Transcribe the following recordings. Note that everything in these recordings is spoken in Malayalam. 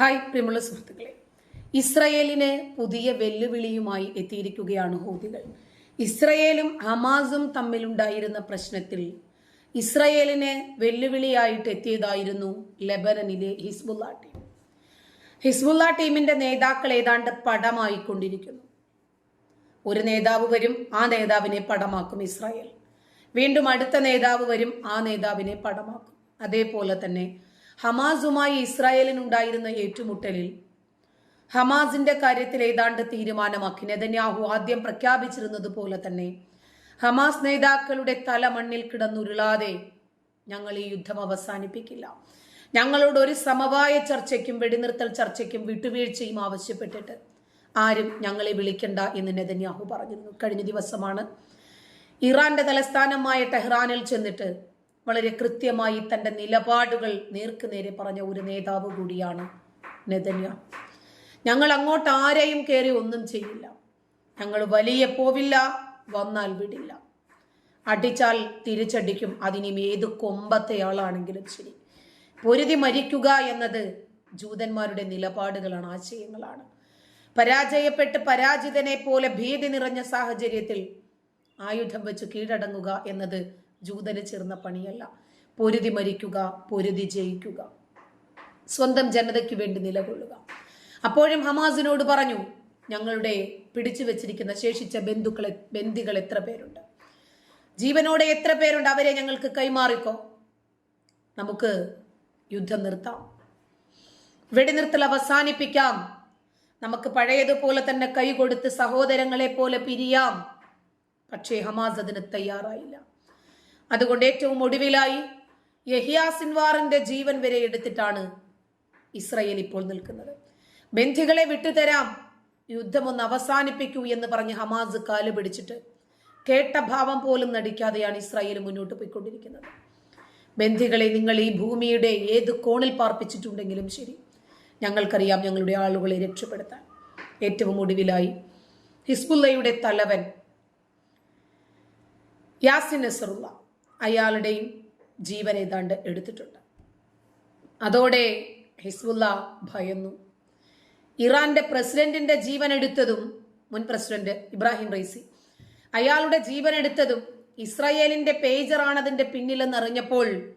ഹായ് പ്രിയമുള്ള സുഹൃത്തുക്കളെ. ഇസ്രയേലിന് പുതിയ വെല്ലുവിളിയുമായി എത്തിയിരിക്കുകയാണ് ഹൂതികൾ. ഇസ്രയേലും ഹമാസും തമ്മിലുണ്ടായിരുന്ന പ്രശ്നത്തിൽ ഇസ്രയേലിന് വെല്ലുവിളിയായിട്ട് എത്തിയതായിരുന്നു ലെബനനിലെ ഹിസ്ബുല്ല ടീം. ഹിസ്ബുല്ല ടീമിന്റെ നേതാക്കൾ ഏതാണ്ട് പടമായിക്കൊണ്ടിരിക്കുന്നു. ഒരു നേതാവ് വരും ആ നേതാവിനെ പടമാക്കും ഇസ്രായേൽ. വീണ്ടും അടുത്ത നേതാവ് വരും ആ നേതാവിനെ പടമാക്കും. അതേപോലെ തന്നെ ഹമാസുമായി ഇസ്രായേലിനുണ്ടായിരുന്ന ഏറ്റുമുട്ടലിൽ ഹമാസിന്റെ കാര്യത്തിൽ ഏതാണ്ട് തീരുമാനമാക്കി നെതന്യാഹു ആദ്യം പ്രഖ്യാപിച്ചിരുന്നത് പോലെ തന്നെ ഹമാസ് നേതാക്കളുടെ തല മണ്ണിൽ കിടന്നുരുളാതെ ഞങ്ങൾ ഈ യുദ്ധം അവസാനിപ്പിക്കില്ല. ഞങ്ങളോട് ഒരു സമവായ ചർച്ചയ്ക്കും വെടിനിർത്തൽ ചർച്ചയ്ക്കും വിട്ടുവീഴ്ചയും ആവശ്യപ്പെട്ടിട്ട് ആരും ഞങ്ങളെ വിളിക്കണ്ട എന്ന് നെതന്യാഹു പറഞ്ഞിരുന്നു. കഴിഞ്ഞ ദിവസമാണ് ഇറാന്റെ തലസ്ഥാനമായ ടെഹ്റാനിൽ ചെന്നിട്ട് വളരെ കൃത്യമായി തന്റെ നിലപാടുകൾ നേർക്കുനേരെ പറഞ്ഞ ഒരു നേതാവ് കൂടിയാണ് നെതന്യ ഞങ്ങൾ അങ്ങോട്ട് ആരെയും കയറി ഒന്നും ചെയ്യില്ല. ഞങ്ങൾ വലിയ പോവില്ല വന്നാൽ വിടില്ല. അടിച്ചാൽ തിരിച്ചടിക്കും അതിനും ഏത് കൊമ്പത്തെ ആളാണെങ്കിലും ശരി. പൊരുതി മരിക്കുക എന്നത് ജൂതന്മാരുടെ നിലപാടുകളാണ് ആശയങ്ങളാണ്. പരാജയപ്പെട്ട് പരാജിതനെ പോലെ ഭീതി നിറഞ്ഞ സാഹചര്യത്തിൽ ആയുധം വെച്ച് കീഴടങ്ങുക എന്നത് ജൂതന് ചേർന്ന പണിയല്ല. പൊരുതി മരിക്കുക പൊരുതി ജയിക്കുക. സ്വന്തം ജനതയ്ക്ക് വേണ്ടി നിലകൊള്ളുക. അപ്പോഴും ഹമാസിനോട് പറഞ്ഞു ഞങ്ങളുടെ പിടിച്ചു വെച്ചിരിക്കുന്ന ശേഷിച്ച ബന്ധുക്കളെ ബന്ദികൾ എത്ര പേരുണ്ട്? ജീവനോടെ എത്ര പേരുണ്ട്? അവരെ ഞങ്ങൾക്ക് കൈമാറിക്കോ. നമുക്ക് യുദ്ധം നിർത്താം. വെടിനിർത്തൽ അവസാനിപ്പിക്കാം. നമുക്ക് പഴയതുപോലെ തന്നെ കൈകൊടുത്ത് സഹോദരങ്ങളെ പോലെ പിരിയാം. പക്ഷേ ഹമാസ് അതിന് തയ്യാറായില്ല. അതുകൊണ്ട് ഏറ്റവും ഒടുവിലായി യഹിയാ സിൻവാറിന്റെ ജീവൻ വരെ എടുത്തിട്ടാണ് ഇസ്രയേൽ ഇപ്പോൾ നിൽക്കുന്നത്. ബന്ധികളെ വിട്ടുതരാം യുദ്ധം ഒന്ന് അവസാനിപ്പിക്കൂ എന്ന് പറഞ്ഞ് ഹമാസ് കാൽ പിടിച്ചിട്ട് കേട്ട ഭാവം പോലും നടിക്കാതെയാണ് ഇസ്രായേൽ മുന്നോട്ട് പോയിക്കൊണ്ടിരിക്കുന്നത്. ബന്ധികളെ നിങ്ങൾ ഈ ഭൂമിയുടെ ഏത് കോണിൽ പാർപ്പിച്ചിട്ടുണ്ടെങ്കിലും ശരി ഞങ്ങൾക്കറിയാം ഞങ്ങളുടെ ആളുകളെ രക്ഷപ്പെടുത്താൻ. ഏറ്റവും ഒടുവിലായി ഹിസ്ബുല്ലയുടെ തലവൻ യാസിൻ നസറുള്ള അയാളുടെയും ജീവൻ ഏതാണ്ട് എടുത്തിട്ടുണ്ട്. അതോടെ ഹിസ്ബുല്ല ഭയന്നു. ഇറാന്റെ പ്രസിഡന്റിന്റെ ജീവൻ എടുത്തതും മുൻ പ്രസിഡന്റ് ഇബ്രാഹിം റൈസി. അയാളുടെ ജീവൻ എടുത്തതും ഇസ്രായേലിന്റെ പേജറാണ് അതിന്റെ പിന്നിലെന്ന് അറിഞ്ഞപ്പോൾ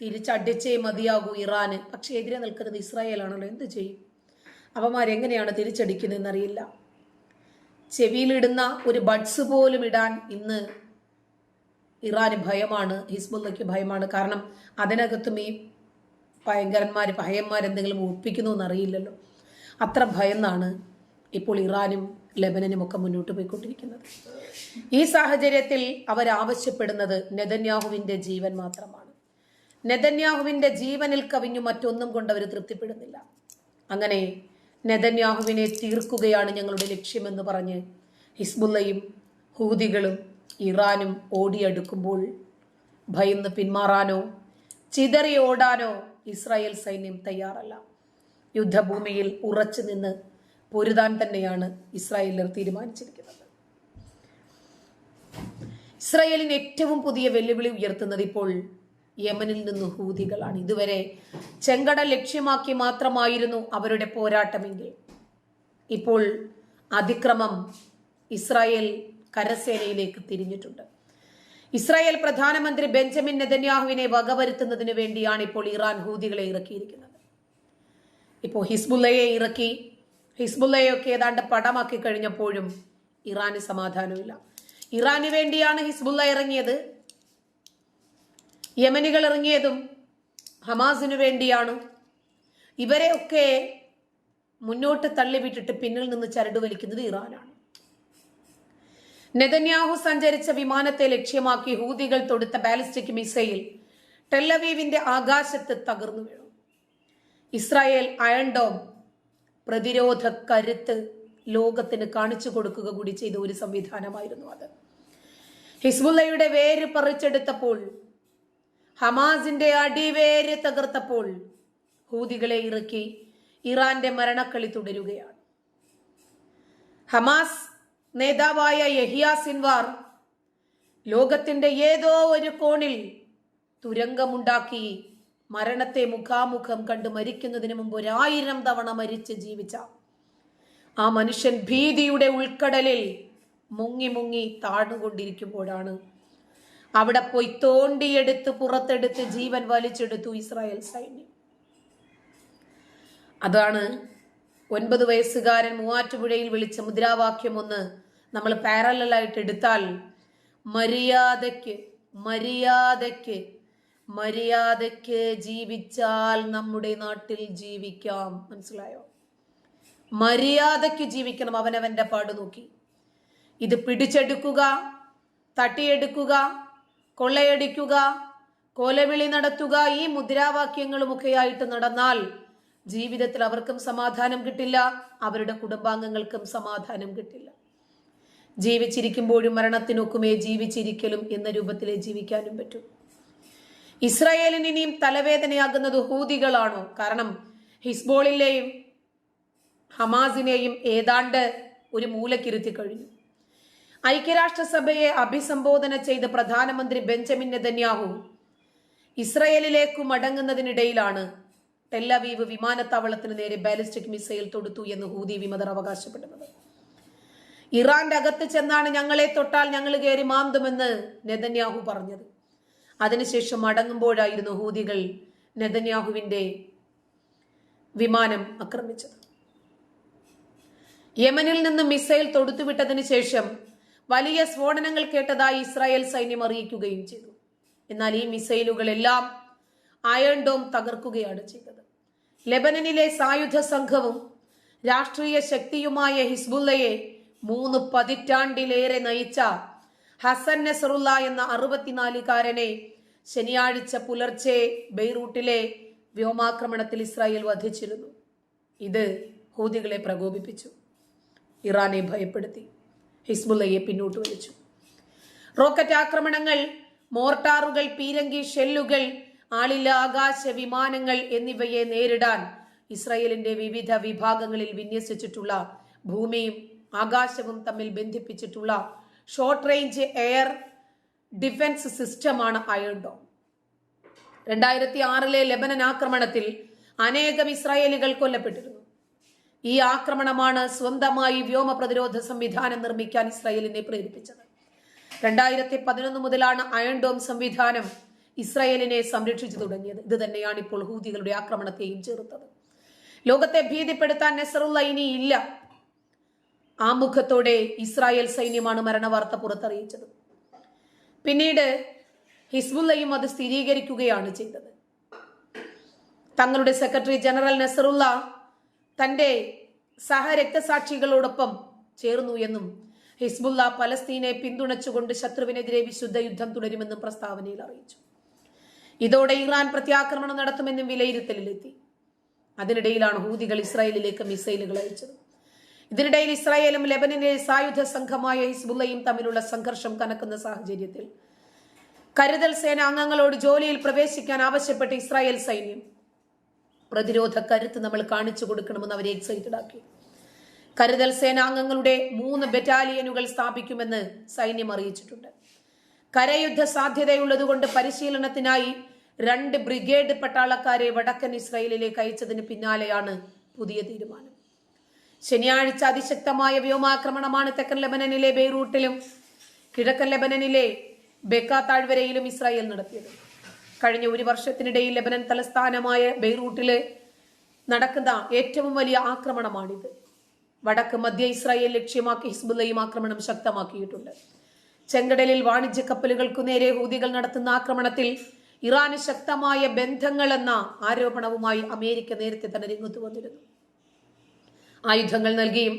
തിരിച്ചടിച്ചേ മതിയാകൂ ഇറാന്. പക്ഷെ എതിരെ നിൽക്കുന്നത് ഇസ്രായേലാണല്ലോ എന്ത് ചെയ്യും? അവന്മാരെങ്ങനെയാണ് തിരിച്ചടിക്കുന്നതെന്നറിയില്ല. ചെവിയിലിടുന്ന ഒരു ബഡ്സ് പോലും ഇടാൻ ഇന്ന് ഇറാന് ഭയമാണ് ഹിസ്ബുല്ലയ്ക്ക് ഭയമാണ്. കാരണം അതിനകത്തും ഈ ഭയങ്കരന്മാർ ഭയന്മാരെന്തെങ്കിലും ഒപ്പിക്കുന്നു എന്നറിയില്ലല്ലോ. അത്ര ഭയന്നാണ് ഇപ്പോൾ ഇറാനും ലെബനനും ഒക്കെ മുന്നോട്ട് പോയിക്കൊണ്ടിരിക്കുന്നത്. ഈ സാഹചര്യത്തിൽ അവരാവശ്യപ്പെടുന്നത് നെതന്യാഹുവിന്റെ ജീവൻ മാത്രമാണ്. നെതന്യാഹുവിന്റെ ജീവനിൽ കവിഞ്ഞു മറ്റൊന്നും കൊണ്ട് അവർ തൃപ്തിപ്പെടുന്നില്ല. അങ്ങനെ നെതന്യാഹുവിനെ തീർക്കുകയാണ് ഞങ്ങളുടെ ലക്ഷ്യമെന്ന് പറഞ്ഞ് ഹിസ്ബുല്ലയും ഹൂതികളും ഇറാനും ഓടിയെടുക്കുമ്പോൾ ഭയന്ന് പിന്മാറാനോ ചിതറി ഓടാനോ ഇസ്രായേൽ സൈന്യം തയ്യാറല്ല. യുദ്ധഭൂമിയിൽ ഉറച്ചു നിന്ന് പൊരുതാൻ തന്നെയാണ് ഇസ്രായേലർ തീരുമാനിച്ചിരിക്കുന്നത്. ഇസ്രായേലിന് ഏറ്റവും പുതിയ വെല്ലുവിളി ഉയർത്തുന്നത് ഇപ്പോൾ യമനിൽ നിന്ന് ഹൂതികളാണ്. ഇതുവരെ ചെങ്കട ലക്ഷ്യമാക്കി മാത്രമായിരുന്നു അവരുടെ പോരാട്ടമെങ്കിൽ. ഇപ്പോൾ അതിക്രമം ഇസ്രായേൽ കരസേനയിലേക്ക് തിരിഞ്ഞിട്ടുണ്ട്. ഇസ്രായേൽ പ്രധാനമന്ത്രി ബെഞ്ചമിൻ നെതന്യാഹുവിനെ വകവരുത്തുന്നതിന് വേണ്ടിയാണ് ഇപ്പോൾ ഇറാൻ ഹൂതികളെ ഇറക്കിയിരിക്കുന്നത്. ഇപ്പോൾ ഹിസ്ബുല്ലയെ ഇറക്കി ഹിസ്ബുല്ലയൊക്കെ ഏതാണ്ട് പടമാക്കി കഴിഞ്ഞപ്പോഴും ഇറാന് സമാധാനമില്ല. ഇറാന് വേണ്ടിയാണ് ഹിസ്ബുല്ല ഇറങ്ങിയത്. യമനികൾ ഇറങ്ങിയതും ഹമാസിനു വേണ്ടിയാണ്. ഇവരെയൊക്കെ മുന്നോട്ട് തള്ളിവിട്ടിട്ട് പിന്നിൽ നിന്ന് ചരട് വലിക്കുന്നത് ഇറാനാണ്. നെതന്യാഹു സഞ്ചരിച്ച വിമാനത്തെ ലക്ഷ്യമാക്കി ഹൂതികൾ തൊടുത്ത ബാലിസ്റ്റിക് മിസൈൽ ടെല്ലവീവിന്റെ ആകാശത്ത് തകർന്നു വീണു. ഇസ്രായേൽ അയൺഡോം പ്രതിരോധ കരുത്ത് ലോകത്തിന് കാണിച്ചു കൊടുക്കുക കൂടി ചെയ്ത ഒരു സംവിധാനമായിരുന്നു അത്. ഹിസ്ബുല്ലയുടെ വേര് പറിച്ചെടുത്തപ്പോൾ ഹമാസിന്റെ അടിവേര് തകർത്തപ്പോൾ ഹൂതികളെ ഇറക്കി ഇറാന്റെ മരണക്കളി തുടരുകയാണ്. ഹമാസ് നേതാവായ യഹിയ സിൻവാർ ലോകത്തിന്റെ ഏതോ ഒരു കോണിൽ തുരങ്കമുണ്ടാക്കി മരണത്തെ മുഖാമുഖം കണ്ട് മരിക്കുന്നതിന് മുമ്പ് ഒരായിരം തവണ മരിച്ച് ജീവിച്ച ആ മനുഷ്യൻ ഭീതിയുടെ ഉൾക്കടലിൽ മുങ്ങി മുങ്ങി താഴ്ന്നുകൊണ്ടിരിക്കുമ്പോഴാണ് അവിടെ പോയി തോണ്ടിയെടുത്ത് പുറത്തെടുത്ത് ജീവൻ വലിച്ചെടുത്തു ഇസ്രായേൽ സൈന്യം. അതാണ് ഒൻപത് വയസ്സുകാരൻ മൂവാറ്റുപുഴയിൽ വിളിച്ച മുദ്രാവാക്യം ഒന്ന്. നമ്മൾ പാരലായിട്ട് എടുത്താൽ മര്യാദയ്ക്ക് മര്യാദയ്ക്ക് മര്യാദയ്ക്ക് ജീവിച്ചാൽ നമ്മുടെ നാട്ടിൽ ജീവിക്കാം. മനസ്സിലായോ? മര്യാദയ്ക്ക് ജീവിക്കണം അവനവന്റെ പാട് നോക്കി. ഇത് പിടിച്ചെടുക്കുക തട്ടിയെടുക്കുക കൊള്ളയടിക്കുക കൊലവിളി നടത്തുക ഈ മുദ്രാവാക്യങ്ങളുമൊക്കെയായിട്ട് നടന്നാൽ ജീവിതത്തിൽ അവർക്കും സമാധാനം കിട്ടില്ല അവരുടെ കുടുംബാംഗങ്ങൾക്കും സമാധാനം കിട്ടില്ല. ജീവിച്ചിരിക്കുമ്പോഴും മരണത്തിനൊക്കുമേ ജീവിച്ചിരിക്കലും എന്ന രൂപത്തിലേ ജീവിക്കാനും പറ്റും. ഇസ്രായേലിന് ഇനിയും തലവേദനയാകുന്നത് ഹൂതികളാണോ? കാരണം ഹിസ്ബോളിലെയും ഹമാസിനെയും ഏതാണ്ട് ഒരു മൂലക്കിരുത്തി കഴിഞ്ഞു. ഐക്യരാഷ്ട്രസഭയെ അഭിസംബോധന ചെയ്ത പ്രധാനമന്ത്രി ബെഞ്ചമിൻ നെതന്യാഹു ഇസ്രയേലിലേക്ക് മടങ്ങുന്നതിനിടയിലാണ് ടെല്ലവീവ് വിമാനത്താവളത്തിന് നേരെ ബാലിസ്റ്റിക് മിസൈൽ തൊടുത്തു എന്ന് ഹൂതി വിമതർ അവകാശപ്പെടുന്നത്. ഇറാന്റെ അകത്ത് ചെന്നാണ് ഞങ്ങളെ തൊട്ടാൽ ഞങ്ങൾ കയറി മാന്തുമെന്ന് നെതന്യാഹു പറഞ്ഞത്. അതിനുശേഷം മടങ്ങുമ്പോഴായിരുന്നു ഹൂതികൾ നെതന്യാഹുവിന്റെ വിമാനം ആക്രമിച്ചത്. യമനിൽ നിന്ന് മിസൈൽ തൊടുത്തുവിട്ടതിന് ശേഷം വലിയ സ്ഫോടനങ്ങൾ കേട്ടതായി ഇസ്രായേൽ സൈന്യം അറിയിക്കുകയും ചെയ്തു. എന്നാൽ ഈ മിസൈലുകളെല്ലാം അയൺ ഡോം തകർക്കുകയാണ് ചെയ്തത്. ലെബനനിലെ സായുധ സംഘവും രാഷ്ട്രീയ ശക്തിയുമായ ഹിസ്ബുല്ലയെ മൂന്ന് പതിറ്റാണ്ടിലേറെ നയിച്ച ഹസൻ നസറുല്ല എന്ന അറുപത്തിനാലുകാരനെ ശനിയാഴ്ച പുലർച്ചെ ബെയ്റൂട്ടിലെ വ്യോമാക്രമണത്തിൽ ഇസ്രായേൽ വധിച്ചിരുന്നു. ഇത് ഹൂതികളെ പ്രകോപിപ്പിച്ചു. ഇറാനെ ഭയപ്പെടുത്തി. ഹിസ്ബുല്ലയെ പിന്നോട്ട് വലിച്ചു. റോക്കറ്റ് ആക്രമണങ്ങൾ മോർട്ടാറുകൾ പീരങ്കി ഷെല്ലുകൾ ആളില്ല ആകാശ വിമാനങ്ങൾ എന്നിവയെ നേരിടാൻ ഇസ്രയേലിന്റെ വിവിധ വിഭാഗങ്ങളിൽ വിന്യസിച്ചിട്ടുള്ള ഭൂമിയും ആകാശവും തമ്മിൽ ബന്ധിപ്പിച്ചിട്ടുള്ള ഷോർട്ട് റേഞ്ച് എയർ ഡിഫൻസ് സിസ്റ്റമാണ് അയൺഡോം രണ്ടായിരത്തി ആറിലെ ലെബനൻ ആക്രമണത്തിൽ അനേകം ഇസ്രായേലികൾ കൊല്ലപ്പെട്ടിരുന്നു. ഈ ആക്രമണമാണ് സ്വന്തമായി വ്യോമ പ്രതിരോധ സംവിധാനം നിർമ്മിക്കാൻ ഇസ്രായേലിനെ പ്രേരിപ്പിച്ചത്. രണ്ടായിരത്തി പതിനൊന്ന് മുതലാണ് അയൺ ഡോം സംവിധാനം ഇസ്രായേലിനെ സംരക്ഷിച്ചു തുടങ്ങിയത്. ഇത് തന്നെയാണ് ഇപ്പോൾ ഹൂതികളുടെ ആക്രമണത്തെയും ചെറുത്തത്. ലോകത്തെ ഭീതിപ്പെടുത്താൻ നെസറുള്ള ഇനി ഇല്ല. ആമുഖത്തോടെ ഇസ്രായേൽ സൈന്യമാണ് മരണവാർത്ത പുറത്തറിയിച്ചത്. പിന്നീട് ഹിസ്ബുല്ലയും അത് സ്ഥിരീകരിക്കുകയാണ് ചെയ്തത്. തങ്ങളുടെ സെക്രട്ടറി ജനറൽ നസറുള്ള തന്റെ സഹരക്തസാക്ഷികളോടൊപ്പം ചേർന്നു എന്നും ഹിസ്ബുല്ല പലസ്തീനെ പിന്തുണച്ചുകൊണ്ട് ശത്രുവിനെതിരെ വിശുദ്ധ യുദ്ധം തുടരുമെന്നും പ്രസ്താവനയിൽ അറിയിച്ചു. ഇതോടെ ഇറാൻ പ്രത്യാക്രമണം നടത്തുമെന്നും വിലയിരുത്തലിലെത്തി. അതിനിടയിലാണ് ഹൂതികൾ ഇസ്രായേലിലേക്ക് മിസൈലുകൾ അയച്ചത്. ഇതിനിടയിൽ ഇസ്രായേലും ലെബനനിലെ സായുധ സംഘമായ ഹിസ്ബുല്ലയും തമ്മിലുള്ള സംഘർഷം കനക്കുന്ന സാഹചര്യത്തിൽ കരുതൽ സേന അംഗങ്ങളോട് ജോലിയിൽ പ്രവേശിക്കാൻ ആവശ്യപ്പെട്ട ഇസ്രായേൽ സൈന്യം പ്രതിരോധ കരുത്ത് നമ്മൾ കാണിച്ചു കൊടുക്കണമെന്ന് അവരെ എക്സൈറ്റഡ് ആക്കി. കരുതൽ സേനാംഗങ്ങളുടെ മൂന്ന് ബറ്റാലിയനുകൾ സ്ഥാപിക്കുമെന്ന് സൈന്യം അറിയിച്ചിട്ടുണ്ട്. കരയുദ്ധ സാധ്യതയുള്ളതുകൊണ്ട് പരിശീലനത്തിനായി രണ്ട് ബ്രിഗേഡ് പട്ടാളക്കാരെ വടക്കൻ ഇസ്രായേലിലേക്ക് അയച്ചതിന് പിന്നാലെയാണ് പുതിയ തീരുമാനം. ശനിയാഴ്ച അതിശക്തമായ വ്യോമാക്രമണമാണ് തെക്കൻ ലബനനിലെ ബെയ്റൂട്ടിലും കിഴക്കൻ ലബനനിലെ ബെക്ക താഴ്വരയിലും ഇസ്രായേൽ നടത്തിയത്. കഴിഞ്ഞ ഒരു വർഷത്തിനിടയിൽ ലബനൻ തലസ്ഥാനമായ ബെയ്റൂട്ടിലെ നടക്കുന്ന ഏറ്റവും വലിയ ആക്രമണമാണിത്. വടക്ക് മധ്യ ഇസ്രായേൽ ലക്ഷ്യമാക്കി ഹിസ്ബുല്ലയും ആക്രമണം ശക്തമാക്കിയിട്ടുണ്ട്. ചെങ്കടലിൽ വാണിജ്യ കപ്പലുകൾക്കു നേരെ ഹൂതികൾ നടത്തുന്ന ആക്രമണത്തിൽ ഇറാന് ശക്തമായ ബന്ധങ്ങളെന്ന ആരോപണവുമായി അമേരിക്ക നേരത്തെ തന്നെ രംഗത്ത് വന്നിരുന്നു. ആയുധങ്ങൾ നൽകിയും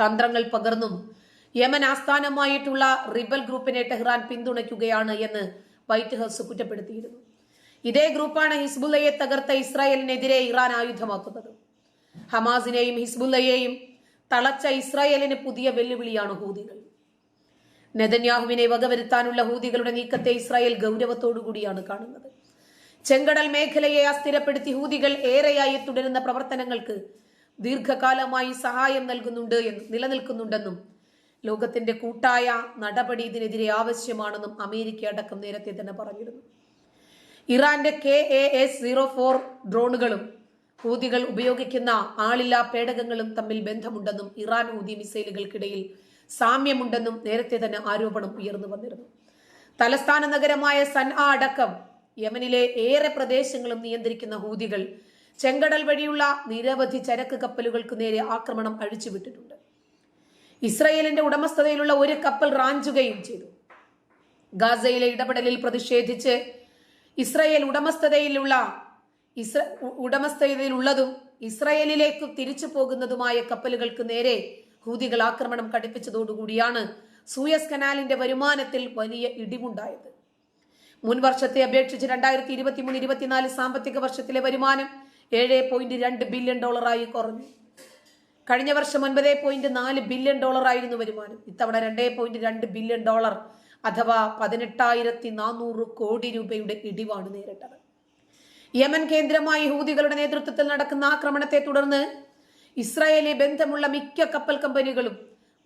തന്ത്രങ്ങൾ പകർന്നും യമൻ ആസ്ഥാനമായിട്ടുള്ള റിബൽ ഗ്രൂപ്പിനെ ടെഹ്റാൻ പിന്തുണയ്ക്കുകയാണ് എന്ന് വൈറ്റ് ഹൗസ് കുറ്റപ്പെടുത്തിയിരുന്നു. ഇതേ ഗ്രൂപ്പാണ് ഹിസ്ബുല്ലയെ തകർത്ത ഇസ്രായേലിനെതിരെ ഇറാൻ ആയുധമാക്കുന്നത്. ഹമാസിനെയും ഹിസ്ബുല്ലയെയും തളച്ച ഇസ്രായേലിന് പുതിയ വെല്ലുവിളിയാണ് ഹൂതികൾ. നെതന്യാഹുവിനെ വകവരുത്താനുള്ള ഹൂതികളുടെ നീക്കത്തെ ഇസ്രായേൽ ഗൗരവത്തോടുകൂടിയാണ് കാണുന്നത്. ചെങ്കടൽ മേഖലയെ അസ്ഥിരപ്പെടുത്തി ഹൂതികൾ ഏറെയായി തുടരുന്ന പ്രവർത്തനങ്ങൾക്ക് ദീർഘകാലമായി സഹായം നൽകുന്നുണ്ട് എന്ന് നിലനിൽക്കുന്നുണ്ടെന്നും ലോകത്തിന്റെ കൂട്ടായ നടപടി ഇതിനെതിരെ ആവശ്യമാണെന്നും അമേരിക്ക അടക്കം നേരത്തെ തന്നെ പറഞ്ഞിരുന്നു. ഇറാന്റെ K A S zero four ഡ്രോണുകളും ഹൂതികൾ ഉപയോഗിക്കുന്ന ആളില്ലാ പേടകങ്ങളും തമ്മിൽ ബന്ധമുണ്ടെന്നും ഇറാൻ ഹൂതി മിസൈലുകൾക്കിടയിൽ സാമ്യമുണ്ടെന്നും നേരത്തെ തന്നെ ആരോപണം ഉയർന്നു വന്നിരുന്നു. തലസ്ഥാന നഗരമായ സൻആ അടക്കം യമനിലെ ഏറെ പ്രദേശങ്ങളും നിയന്ത്രിക്കുന്ന ഹൂതികൾ ചെങ്കടൽ വഴിയുള്ള നിരവധി ചരക്ക് കപ്പലുകൾക്ക് നേരെ ആക്രമണം അഴിച്ചുവിട്ടിട്ടുണ്ട്. ഇസ്രയേലിന്റെ ഉടമസ്ഥതയിലുള്ള ഒരു കപ്പൽ റാഞ്ചുകയും ചെയ്തു. ഗാസയിലെ ഇടപെടലിൽ പ്രതിഷേധിച്ച് ഇസ്രയേൽ ഉടമസ്ഥതയിലുള്ള ഇസ്ര ഉടമസ്ഥതയിലുള്ളതും ഇസ്രയേലിലേക്ക് തിരിച്ചു പോകുന്നതുമായ കപ്പലുകൾക്ക് നേരെ ഹൂതികൾ ആക്രമണം കടുപ്പിച്ചതോടുകൂടിയാണ് സൂയസ് കനാലിന്റെ വരുമാനത്തിൽ വലിയ ഇടിവുണ്ടായത്. മുൻ വർഷത്തെ അപേക്ഷിച്ച് രണ്ടായിരത്തി ഇരുപത്തി മൂന്ന് ഇരുപത്തിനാല് സാമ്പത്തിക വർഷത്തിലെ വരുമാനം ഏഴ് പോയിന്റ് രണ്ട് ബില്യൺ ഡോളറായി കുറഞ്ഞു. കഴിഞ്ഞ വർഷം ഒൻപത് പോയിന്റ് നാല് ബില്യൺ ഡോളർ ആയിരുന്നു വരുമാനം. ഇത്തവണ രണ്ടേ പോയിന്റ് രണ്ട് ബില്യൺ ഡോളർ അഥവാ പതിനെട്ടായിരത്തി നാനൂറ് കോടി രൂപയുടെ ഇടിവാണ് നേരിട്ടത്. യമൻ കേന്ദ്രമായി ഹൂതികളുടെ നേതൃത്വത്തിൽ നടക്കുന്ന ആക്രമണത്തെ തുടർന്ന് ഇസ്രായേലി ബന്ധമുള്ള മിക്ക കപ്പൽ കമ്പനികളും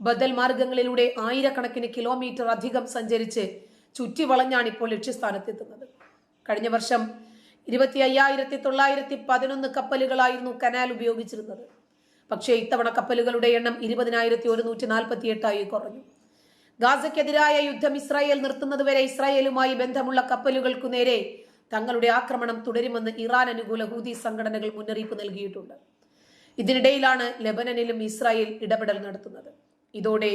ബദൽ മാർഗങ്ങളിലൂടെ ആയിരക്കണക്കിന് കിലോമീറ്റർ അധികം സഞ്ചരിച്ച് ചുറ്റിവളഞ്ഞാണ് ഇപ്പോൾ ലക്ഷ്യസ്ഥാനത്തെത്തുന്നത്. കഴിഞ്ഞ വർഷം ഇരുപത്തി അയ്യായിരത്തി തൊള്ളായിരത്തി പതിനൊന്ന് കപ്പലുകളായിരുന്നു കനാൽ ഉപയോഗിച്ചിരുന്നത്. പക്ഷേ ഇത്തവണ കപ്പലുകളുടെ എണ്ണം ഇരുപതിനായിരത്തി ഒരുന്നൂറ്റി നാൽപ്പത്തി എട്ടായി കുറഞ്ഞു. ഗാസയ്ക്കെതിരായ യുദ്ധം ഇസ്രായേൽ നിർത്തുന്നതുവരെ ഇസ്രായേലുമായി ബന്ധമുള്ള കപ്പലുകൾക്കു നേരെ തങ്ങളുടെ ആക്രമണം തുടരുമെന്ന് ഇറാൻ അനുകൂല ഹൂതി സംഘടനകൾ മുന്നറിയിപ്പ് നൽകിയിട്ടുണ്ട്. ഇതിനിടയിലാണ് ലെബനനിലും ഇസ്രായേൽ ഇടപെടൽ നടത്തുന്നത്. ഇതോടെ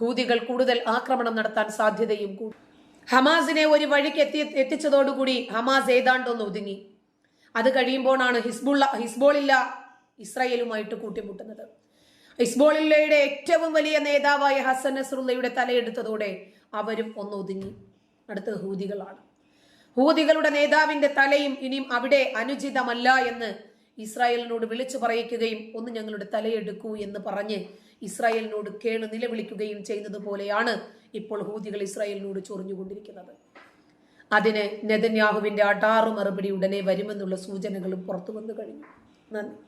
ഹൂതികൾ കൂടുതൽ ആക്രമണം നടത്താൻ സാധ്യതയും കൂടി. ഹമാസിനെ ഒരു വഴിക്ക് എത്തി എത്തിച്ചതോടുകൂടി ഹമാസ് ഏതാണ്ടൊന്ന് ഒതുങ്ങി. അത് കഴിയുമ്പോഴാണ് ഹിസ്ബുള്ള ഹിസ്ബോളില്ല ഇസ്രായേലുമായിട്ട് കൂട്ടിമുട്ടുന്നത്. ഹിസ്ബോളില്ലയുടെ ഏറ്റവും വലിയ നേതാവായ ഹസൻ നസറുള്ളയുടെ തലയെടുത്തതോടെ അവരും ഒന്ന് ഒതുങ്ങി. അടുത്തത് ഹൂതികളാണ്. ഹൂതികളുടെ നേതാവിന്റെ തലയും ഇനിയും അവിടെ അനുചിതമല്ല എന്ന് ഇസ്രായേലിനോട് വിളിച്ചു പറയിക്കുകയും ഒന്ന് ഞങ്ങളുടെ തലയെടുക്കൂ എന്ന് പറഞ്ഞ് ഇസ്രായേലിനോട് കേണ് നിലവിളിക്കുകയും ചെയ്യുന്നത് പോലെയാണ് ഇപ്പോൾ ഹൂതികൾ ഇസ്രായേലിനോട് ചൊറിഞ്ഞുകൊണ്ടിരിക്കുന്നത്. അതിന് നെതന്യാഹുവിന്റെ അടാറു മറുപടി ഉടനെ വരുമെന്നുള്ള സൂചനകളും പുറത്തു വന്നു കഴിഞ്ഞു. നന്ദി.